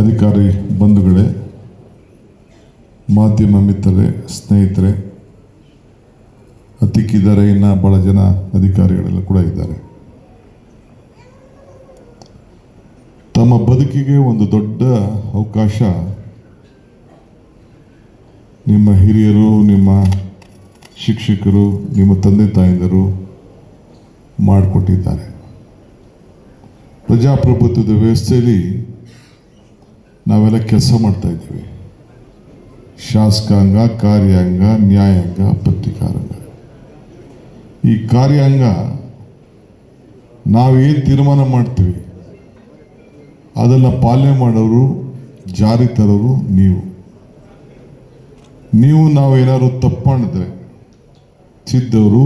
ಅಧಿಕಾರಿ ಬಂಧುಗಳೇ, ಮಾಧ್ಯಮ ಮಿತ್ರರೇ, ಸ್ನೇಹಿತರೆ ಹತ್ತಿಕ್ಕಿದ್ದಾರೆ ಇನ್ನು ಭಾಳ ಜನ ಅಧಿಕಾರಿಗಳೆಲ್ಲ ಕೂಡ ಇದ್ದಾರೆ. ತಮ್ಮ ಬದುಕಿಗೆ ಒಂದು ದೊಡ್ಡ ಅವಕಾಶ ನಿಮ್ಮ ಹಿರಿಯರು, ನಿಮ್ಮ ಶಿಕ್ಷಕರು, ನಿಮ್ಮ ತಂದೆ ತಾಯಂದಿರು ಮಾಡಿಕೊಟ್ಟಿದ್ದಾರೆ. ಪ್ರಜಾಪ್ರಭುತ್ವದ ವ್ಯವಸ್ಥೆಯಲ್ಲಿ ನಾವೆಲ್ಲ ಕೆಲಸ ಮಾಡ್ತಾ ಇದ್ದೀವಿ. ಶಾಸಕಾಂಗ, ಕಾರ್ಯಾಂಗ, ನ್ಯಾಯಾಂಗ, ಪತ್ರಿಕಾರಂಗ. ಈ ಕಾರ್ಯಾಂಗ ನಾವೇನು ತೀರ್ಮಾನ ಮಾಡ್ತೀವಿ, ಅದನ್ನು ಪಾಲನೆ ಮಾಡೋರು, ಜಾರಿ ತರೋರು ನೀವು. ನೀವು ನಾವು ಏನಾದ್ರು ತಪ್ಪು ಮಾಡಿದ್ರೆ, ಸಿದ್ದವರು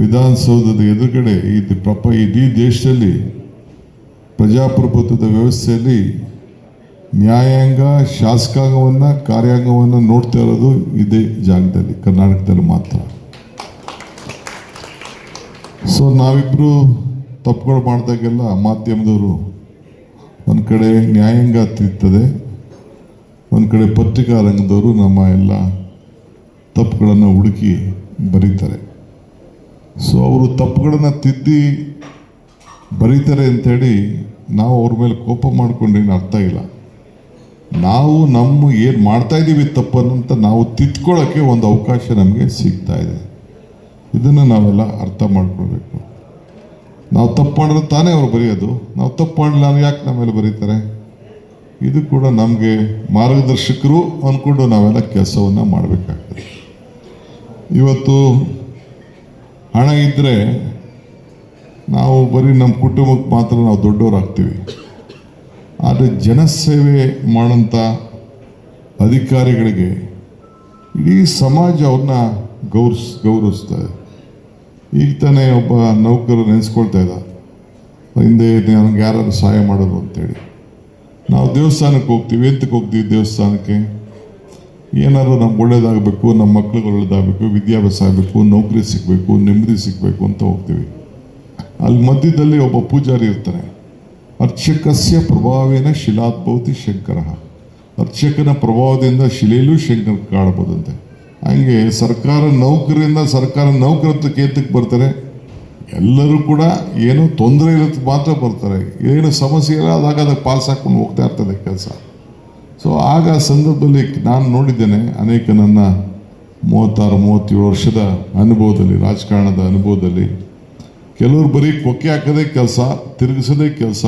ವಿಧಾನಸೌಧದ ಎದುರುಗಡೆ ಈ ಪ್ರಪ ಇಡೀ ದೇಶದಲ್ಲಿ ಪ್ರಜಾಪ್ರಭುತ್ವದ ವ್ಯವಸ್ಥೆಯಲ್ಲಿ ನ್ಯಾಯಾಂಗ, ಶಾಸಕಾಂಗವನ್ನು, ಕಾರ್ಯಾಂಗವನ್ನು ನೋಡ್ತಾ ಇರೋದು ಇದೇ ಜಾಗದಲ್ಲಿ, ಕರ್ನಾಟಕದಲ್ಲಿ ಮಾತ್ರ. ಸೊ ನಾವಿಬ್ಬರು ತಪ್ಪುಗಳು ಮಾಡಿದಾಗೆಲ್ಲ ಮಾಧ್ಯಮದವರು ಒಂದು ಕಡೆ ನ್ಯಾಯಾಂಗ ತಿರ್ತದೆ ಒಂದು ಕಡೆ ಪತ್ರಿಕಾ ರಂಗದವರು ನಮ್ಮ ಎಲ್ಲ ತಪ್ಪುಗಳನ್ನು ಹುಡುಕಿ ಬರೀತಾರೆ. ಸೊ ಅವರು ತಪ್ಪುಗಳನ್ನು ತಿದ್ದಿ ಬರೀತಾರೆ ಅಂಥೇಳಿ ನಾವು ಅವ್ರ ಮೇಲೆ ಕೋಪ ಮಾಡಿಕೊಂಡೇನು ಅರ್ಥ ಇಲ್ಲ. ನಾವು ನಮ್ಮ ಏನು ಮಾಡ್ತಾ ಇದ್ದೀವಿ ತಪ್ಪನ್ನಂತ ನಾವು ತಿದ್ಕೊಳ್ಳೋಕ್ಕೆ ಒಂದು ಅವಕಾಶ ನಮಗೆ ಸಿಗ್ತಾ ಇದೆ. ಇದನ್ನು ನಾವೆಲ್ಲ ಅರ್ಥ ಮಾಡ್ಕೊಳ್ಬೇಕು. ನಾವು ತಪ್ಪು ಮಾಡಿದ್ರೆ ತಾನೇ ಅವ್ರು ಬರೆಯೋದು. ನಾವು ತಪ್ಪು ಮಾಡಲಿಲ್ಲ ಅಂದ್ರೆ ಯಾಕೆ ನಮ್ಮ ಮೇಲೆ ಬರೀತಾರೆ? ಇದು ಕೂಡ ನಮಗೆ ಮಾರ್ಗದರ್ಶಕರು ಅಂದ್ಕೊಂಡು ನಾವೆಲ್ಲ ಕೆಲಸವನ್ನು ಮಾಡಬೇಕಾಗ್ತದೆ. ಇವತ್ತು ಹಣ ಇದ್ದರೆ ನಾವು ಬರೀ ನಮ್ಮ ಕುಟುಂಬಕ್ಕೆ ಮಾತ್ರ ನಾವು ದೊಡ್ಡವರಾಗ್ತೀವಿ. ಆದರೆ ಜನಸೇವೆ ಮಾಡೋಂಥ ಅಧಿಕಾರಿಗಳಿಗೆ ಇಡೀ ಸಮಾಜ ಅವ್ರನ್ನ ಗೌರಸ್ ಗೌರವಿಸ್ತದೆ ಈಗ ತಾನೇ ಒಬ್ಬ ನೌಕರು ನೆನೆಸ್ಕೊಳ್ತಾ ಇದ್ದ. ಹಿಂದೆ ನನಗೆ ಯಾರು ಸಹಾಯ ಮಾಡೋದು ಅಂತೇಳಿ. ನಾವು ದೇವಸ್ಥಾನಕ್ಕೆ ಹೋಗ್ತೀವಿ. ಎಂತಕ್ಕೆ ಹೋಗ್ತೀವಿ ದೇವಸ್ಥಾನಕ್ಕೆ? ಏನಾದರೂ ನಮ್ಗೆ ಒಳ್ಳೇದಾಗಬೇಕು, ನಮ್ಮ ಮಕ್ಳಿಗೆ ಒಳ್ಳೇದಾಗಬೇಕು, ವಿದ್ಯಾಭ್ಯಾಸ ಆಗಬೇಕು, ನೌಕರಿ ಸಿಗಬೇಕು, ನೆಮ್ಮದಿ ಸಿಗಬೇಕು ಅಂತ ಹೋಗ್ತೀವಿ. ಅಲ್ಲಿ ಮಧ್ಯದಲ್ಲಿ ಒಬ್ಬ ಪೂಜಾರಿ ಇರ್ತಾನೆ. ಅರ್ಚಕಸ್ಯ ಪ್ರಭಾವೇನ ಶಿಲಾದ್ಭವತಿ ಶಂಕರ. ಅರ್ಚಕನ ಪ್ರಭಾವದಿಂದ ಶಿಲೆಯಲ್ಲೂ ಶಂಕರ ಕಾಣಬಹುದಂತೆ. ಹಂಗೆ ಸರ್ಕಾರ ನೌಕರಿಯಿಂದ ಸರ್ಕಾರ ನೌಕರತ್ವ ಕೇತಕ್ಕೆ ಬರ್ತಾರೆ. ಎಲ್ಲರೂ ಕೂಡ ಏನೋ ತೊಂದರೆ ಇರೋದಕ್ಕೆ ಮಾತ್ರ ಬರ್ತಾರೆ. ಏನು ಸಮಸ್ಯೆ ಇಲ್ಲ, ಅದಾಗ ಅದಕ್ಕೆ ಪಾಸ್ ಹಾಕ್ಕೊಂಡು ಹೋಗ್ತಾ ಇರ್ತದೆ ಕೆಲಸ. ಸೊ ಆಗ ಸಂದರ್ಭದಲ್ಲಿ ನಾನು ನೋಡಿದ್ದೇನೆ, ಅನೇಕ ನನ್ನ ಮೂವತ್ತಾರು, ಮೂವತ್ತೇಳು ವರ್ಷದ ಅನುಭವದಲ್ಲಿ, ರಾಜಕಾರಣದ ಅನುಭವದಲ್ಲಿ ಕೆಲವರು ಬರೀ ಕೊಕ್ಕೆ ಹಾಕೋದೇ ಕೆಲಸ, ತಿರುಗಿಸೋದೇ ಕೆಲಸ.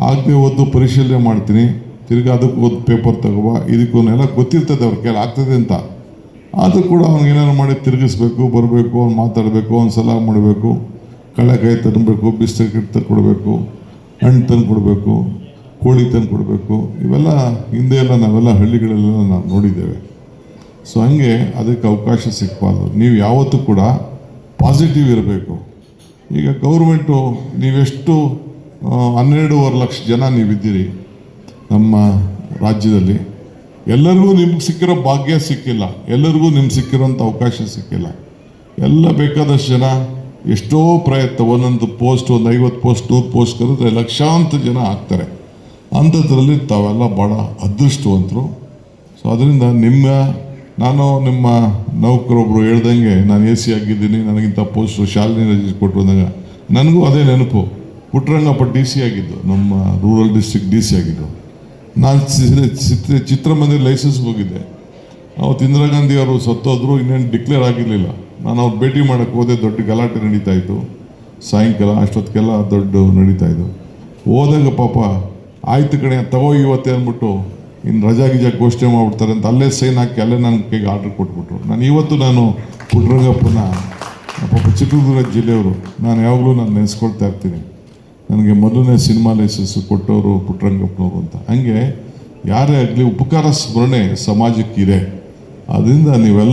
ಆಗದೆ ಒಂದು ಪರಿಶೀಲನೆ ಮಾಡ್ತೀನಿ. ತಿರ್ಗಿ ಅದಕ್ಕೆ ಓದು ಪೇಪರ್ ತಗೋಬ. ಇದಕ್ಕೂನೆಲ್ಲ ಗೊತ್ತಿರ್ತದೆ ಅವ್ರ ಕೈಲಿ ಆಗ್ತದೆ ಅಂತ. ಆದರೂ ಕೂಡ ಅವ್ನಿಗೆ ಏನೇನು ಮಾಡಿ ತಿರುಗಿಸ್ಬೇಕು, ಬರಬೇಕು, ಅವ್ನು ಮಾತಾಡಬೇಕು, ಅವ್ನು ಸಲ ಮಾಡಬೇಕು. ಕಳೆಕಾಯಿ ತರಬೇಕು ಬಿಸ್ಕೆಟ್ ತಂದು ಕೊಡಬೇಕು ಹಣ್ಣು ತಂದು ಕೊಡಬೇಕು ಕೋಳಿ ತಂದು ಕೊಡಬೇಕು ಇವೆಲ್ಲ ಹಿಂದೆ ಎಲ್ಲ ನಾವೆಲ್ಲ ಹಳ್ಳಿಗಳೆಲ್ಲ ನಾವು ನೋಡಿದ್ದೇವೆ. ಸೊ ಹಂಗೆ ಅದಕ್ಕೆ ಅವಕಾಶ ಸಿಗಬಾರ್ದು ನೀವು ಯಾವತ್ತೂ ಕೂಡ ಪಾಸಿಟಿವ್ ಇರಬೇಕು. ಈಗ ಗೌರ್ಮೆಂಟು, ನೀವೆಷ್ಟು ಹನ್ನೆರಡೂವರೆ ಲಕ್ಷ ಜನ ನೀವಿದ್ದೀರಿ ನಮ್ಮ ರಾಜ್ಯದಲ್ಲಿ, ಎಲ್ಲರಿಗೂ ನಿಮ್ಗೆ ಸಿಕ್ಕಿರೋ ಭಾಗ್ಯ ಸಿಕ್ಕಿಲ್ಲ, ಎಲ್ಲರಿಗೂ ನಿಮ್ಗೆ ಸಿಕ್ಕಿರೋಂಥ ಅವಕಾಶ ಸಿಕ್ಕಿಲ್ಲ. ಎಲ್ಲ ಬೇಕಾದಷ್ಟು ಜನ ಎಷ್ಟೋ ಪ್ರಯತ್ನ, ಒಂದೊಂದು ಪೋಸ್ಟ್, ಒಂದು ಐವತ್ತು ಪೋಸ್ಟ್, ನೂರು ಪೋಸ್ಟ್ ಕರೆದ್ರೆ ಲಕ್ಷಾಂತರ ಜನ ಆಗ್ತಾರೆ. ಅಂಥದ್ರಲ್ಲಿ ತಾವೆಲ್ಲ ಭಾಳ ಅದೃಷ್ಟವಂತರು. ಸೊ ಅದರಿಂದ ನಿಮ್ಮ ನಾನು ನಿಮ್ಮ ನೌಕರೊಬ್ಬರು ಹೇಳ್ದಂಗೆ ನಾನು ಎ ಸಿ ಆಗಿದ್ದೀನಿ, ನನಗಿಂತ ಪೋಸ್ಟು ಶಾಲಿನಿ ರಜಿಸ್ಟರ್ ಕೊಟ್ಟರು ಅಂದಾಗ ನನಗೂ ಅದೇ ನೆನಪು. ಪುಟ್ಟರಂಗಪ್ಪ ಡಿ ಸಿ ಆಗಿದ್ದು, ನಮ್ಮ ರೂರಲ್ ಡಿಸ್ಟ್ರಿಕ್ಟ್ ಡಿ ಸಿ ಆಗಿದ್ದು. ನಾನು ಚಿತ್ರ ಚಿತ್ರಮಂದಿರ ಲೈಸೆನ್ಸ್ ಹೋಗಿದ್ದೆ. ಅವತ್ತು ಇಂದಿರಾ ಗಾಂಧಿ ಅವರು ಸತ್ತೋದ್ರು ಇನ್ನೇನು ಡಿಕ್ಲೇರ್ ಆಗಿರಲಿಲ್ಲ. ನಾನು ಅವ್ರು ಭೇಟಿ ಮಾಡೋಕ್ಕೆ ಹೋದೆ, ದೊಡ್ಡ ಗಲಾಟೆ ನಡೀತಾ ಇತ್ತು. ಸಾಯಂಕಾಲ ಅಷ್ಟೊತ್ತಿಗೆಲ್ಲ ದೊಡ್ಡ ನಡೀತಾ ಇತ್ತು. ಹೋದಾಗ ಪಾಪ, ಆಯ್ತು ಕಣೆ, ತಗೋ ಇವತ್ತೇ ಅಂದ್ಬಿಟ್ಟು ಇನ್ನು ರಜಾ ಗಿಜಾ ಘೋಷಣೆ ಮಾಡಿಬಿಡ್ತಾರೆ ಅಂತ ಅಲ್ಲೇ ಸೈನ್ ಹಾಕಿ ಅಲ್ಲೇ ನನ್ನ ಕೈಗೆ ಆರ್ಡ್ರ್ ಕೊಟ್ಬಿಟ್ರು. ನಾನು ಇವತ್ತು ನಾನು ಪುಟ್ರಂಗಪ್ಪನ ಪಾಪ ಚಿತ್ರದುರ್ಗ ಜಿಲ್ಲೆಯವರು, ನಾನು ಯಾವಾಗಲೂ ನಾನು ನೆನೆಸ್ಕೊಳ್ತಾ ಇರ್ತೀನಿ. ನನಗೆ ಮೊದಲನೇ ಸಿನಿಮಾ ಲೈಸೆನ್ಸ್ ಕೊಟ್ಟವರು ಪುಟ್ಟರಂಗಪ್ಪನವರು ಅಂತ. ಹಂಗೆ ಯಾರೇ ಆಗಲಿ ಉಪಕಾರ ಸ್ಮರಣೆ ಸಮಾಜಕ್ಕಿದೆ. ಅದರಿಂದ ನೀವೆಲ್ಲ